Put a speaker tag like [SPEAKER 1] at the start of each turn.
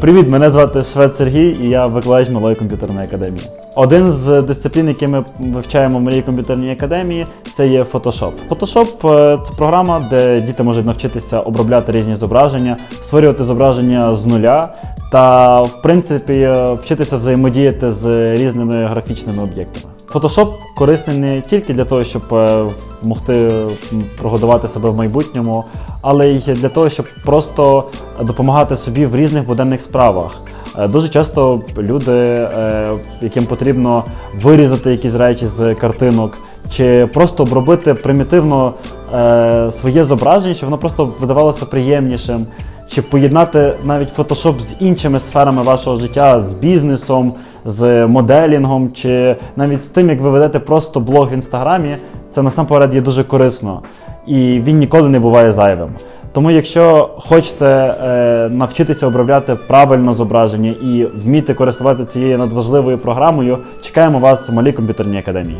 [SPEAKER 1] Привіт, мене звати Швед Сергій, і я викладач малої комп'ютерної академії. Один з дисциплін, які ми вивчаємо в малій комп'ютерній академії, це є Photoshop. Photoshop е, це програма, де діти можуть навчитися обробляти різні зображення, створювати зображення з нуля та, в принципі, е, вчитися взаємодіяти з різними графічними об'єктами. Photoshop корисний не тільки для того, щоб е, могти прогодувати себе в майбутньому, але й для того, щоб просто допомагати собі в різних буденних справах. Е, Дуже часто люди, е, яким потрібно вирізати якісь речі з картинок, чи просто обробити примітивно своє зображення, щоб воно просто видавалося приємнішим, чи поєднати навіть фотошоп з іншими сферами вашого життя, з бізнесом, з моделінгом, чи навіть з тим, як ви ведете просто блог в інстаграмі, це насамперед є дуже корисно. І він ніколи не буває зайвим. Тому, якщо хочете е, навчитися обробляти правильно зображення і вміти користуватися цією надважливою програмою, чекаємо вас в малій комп'ютерній академії.